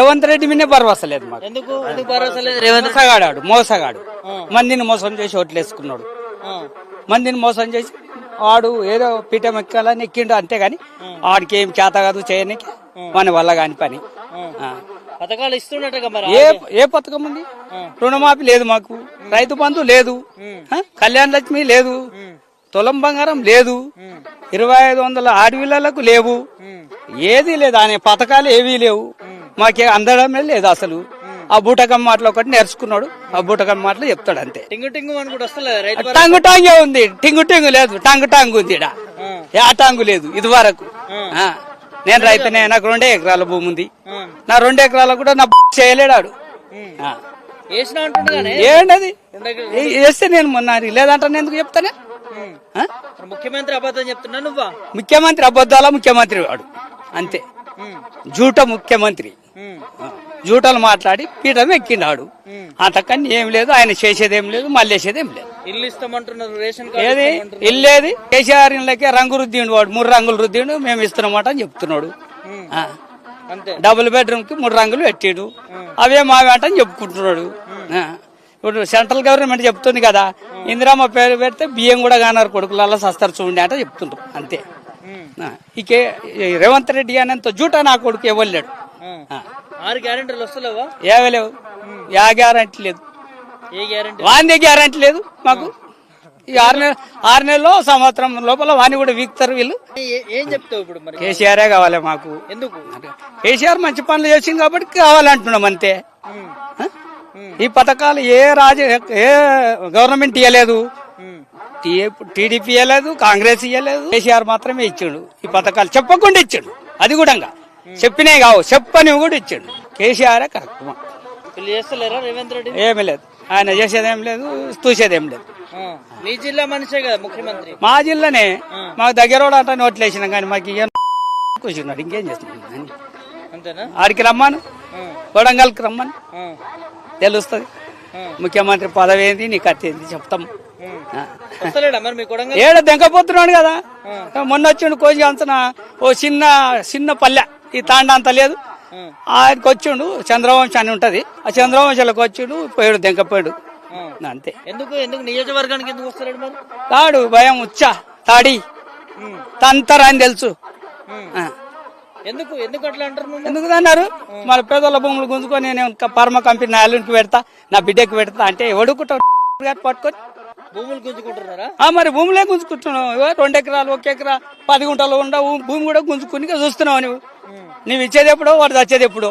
రేవంత్ రెడ్డి మీదే భరోసా లేదు మాకు. ఎందుకు? ఎందుకు భరోసా లేదు? రేవంత్ మోసగాడాడు మోసగాడు. మందిని మోసం చేసి ఓట్లేసుకున్నాడు. మందిని మోసం చేసి వాడు ఏదో పీఠం ఎక్కాలని ఎక్కిండు అంతేగాని వాడికి ఏం చేత కాదు చేయనికి మన వల్ల కాని పని. పథకాలు ఇస్తున్నట్టుగా మరి ఏ ఏ పథకం ఉంది? రుణమాఫీ లేదు మాకు. రైతు బంధు లేదు? కళ్యాణ లక్ష్మి లేదు. తులం బంగారం లేదు. ఇరవై ఐదు వందల ఆడవిళ్ళకు లేవు. ఏది లేదు. అనే పథకాలు ఏవీ లేవు. మాకే అందడమే లేదు అసలు. ఆ బూటకం మాటలు ఒకటి నేర్చుకున్నాడు. ఆ బూటకం మాటలు చెప్తాడు అంతే. టింగు టింగు అని కూడా వస్తలేదు. టంగు టాంగే ఉంది. టింగు టింగు లేదు. టంగు టాంగు ఉంది ఈడ. యా టాంగు లేదు. ఇది వరకు. నేను రైతునే నాకు రెండే ఎకరాల భూమి ఉంది. నా రెండు ఎకరాల కూడా నా చేయలేడాడు ఏంటది ఏ- వేస్తే నేను మొన్న లేదంటే ఎందుకు చెప్తానే? ముఖ్యమంత్రి అబద్ధం చెప్తున్నా నువ్వా? ముఖ్యమంత్రి అబద్ధాల ముఖ్యమంత్రి వాడు. అంతే. జూట ముఖ్యమంత్రి. జూటలు మాట్లాడి పీఠం ఎక్కినాడు. అంతకని ఏం లేదు ఆయన చేసేదేం లేదు మళ్ళీ వేసేదేం లేదు. ఇల్లు ఇస్తామంటున్నారు రేషన్ ఏది. ఇల్లేది? కేసీఆర్ ఇళ్ళకే రంగు రుద్దిండు వాడు మూడు రంగులు రుద్దిండు మేము ఇస్తున్నామట అని చెప్తున్నాడు. డబుల్ బెడ్రూమ్కి మూడు రంగులు పెట్టాడు. అవే మావి అంట అని చెప్పుకుంటున్నాడు. ఇప్పుడు సెంట్రల్ గవర్నమెంట్ చెప్తుంది కదా ఇందిరామ్మ పేరు పెడితే బియ్యం కూడా కానారు కొడుకులలో సస్తారు చూడండి అంటే చెప్తుండ్రు. అంతే. ఇకే రేవంత్ రెడ్డి అనేంత జూట నా కొడుకు ఇవ్వలేడు. ఆరు గ్యారెంటీలు వస్తలేవా? ఏవలేవు యా గ్యారంటీ లేదు. ఏ గ్యారెంటీ? వాందే గ్యారంటీ లేదు మాకు. ఈ ఆరు నెల ఆరు నెలలో సంవత్సరం లోపల వాణి కూడా వీక్తారు వీళ్ళు. ఏం చెప్తావు ఇప్పుడు మరి? కేసీఆరే కావాలి మాకు. ఎందుకు? కేసీఆర్ మంచి పనులు చేసింది కాబట్టి కావాలంటున్నాం అంతే. ఆ? ఈ పథకాలు ఏ రాజ ఏ గవర్నమెంట్ ఇవ్వలేదు. టీడీపీ ఇవ్వలేదు కాంగ్రెస్ ఇవ్వలేదు కేసీఆర్ మాత్రమే ఇచ్చాడు. ఈ పథకాలు చెప్పకుండా ఇచ్చాడు. అది కూడా చెప్పినే కావు. చెప్పని కూడా ఇచ్చాడు. కేసీఆర్ కరెక్ట్ ఏమీ లేదు. ఆయన చేసేదేం లేదు చూసేదేం లేదు. మీ జిల్లా మనిషే కదా ముఖ్యమంత్రి. మా జిల్లానే. మాకు దగ్గర అంటే నోట్లు వేసినాం కానీ మాకు ఇక కూర్చున్నాడు. ఇంకేం చేస్తున్నాడు అంతేనా? ఆడికి రమ్మను. ఆ. కొడంగల్కి రమ్మను. తెలుస్తుంది. ముఖ్యమంత్రి పదవి ఏంది నీకు అత్త ఏంది చెప్తాం. మీ ఏడ దెంకపోతున్నాడు కదా. మొన్న వచ్చిండు కోసి అంతన ఓ చిన్న చిన్న పల్లె. ఈ తాండ అంత లేదు. ఆయనకి వచ్చిండు చంద్రవంశ అని ఉంటది. ఆ చంద్రవంశలకు వచ్చిండు పోయాడు దెంకపోయాడు. అంతే. ఎందుకు ఎందుకు నియోజకవర్గానికి ఎందుకు వస్తలేడు మరి? తాడు భయం ఉచ్చా తాడి. తంతర అని తెలుసు. ఎందుకు ఎందుకు అట్లా అంటారు ఎందుకు అన్నారు? మన పేదల భూములు గుంజుకొని నేను పరమ కంపెనీ నా అల్లునికి పెడతా నా బిడ్డకి పెడతా అంటే ఎవడుకుంటావు పట్టుకొని భూములు గుంజుకుంటున్నారా? ఆ మరి భూములే గుంజుకుంటున్నావు. రెండు ఎకరాలు ఒక ఎకరా పది గుంటలు ఉండవు భూమి కూడా గుంజుకుని చూస్తున్నావు నువ్వు. నువ్వు ఇచ్చేది ఎప్పుడో వాడు చచ్చేది ఎప్పుడో.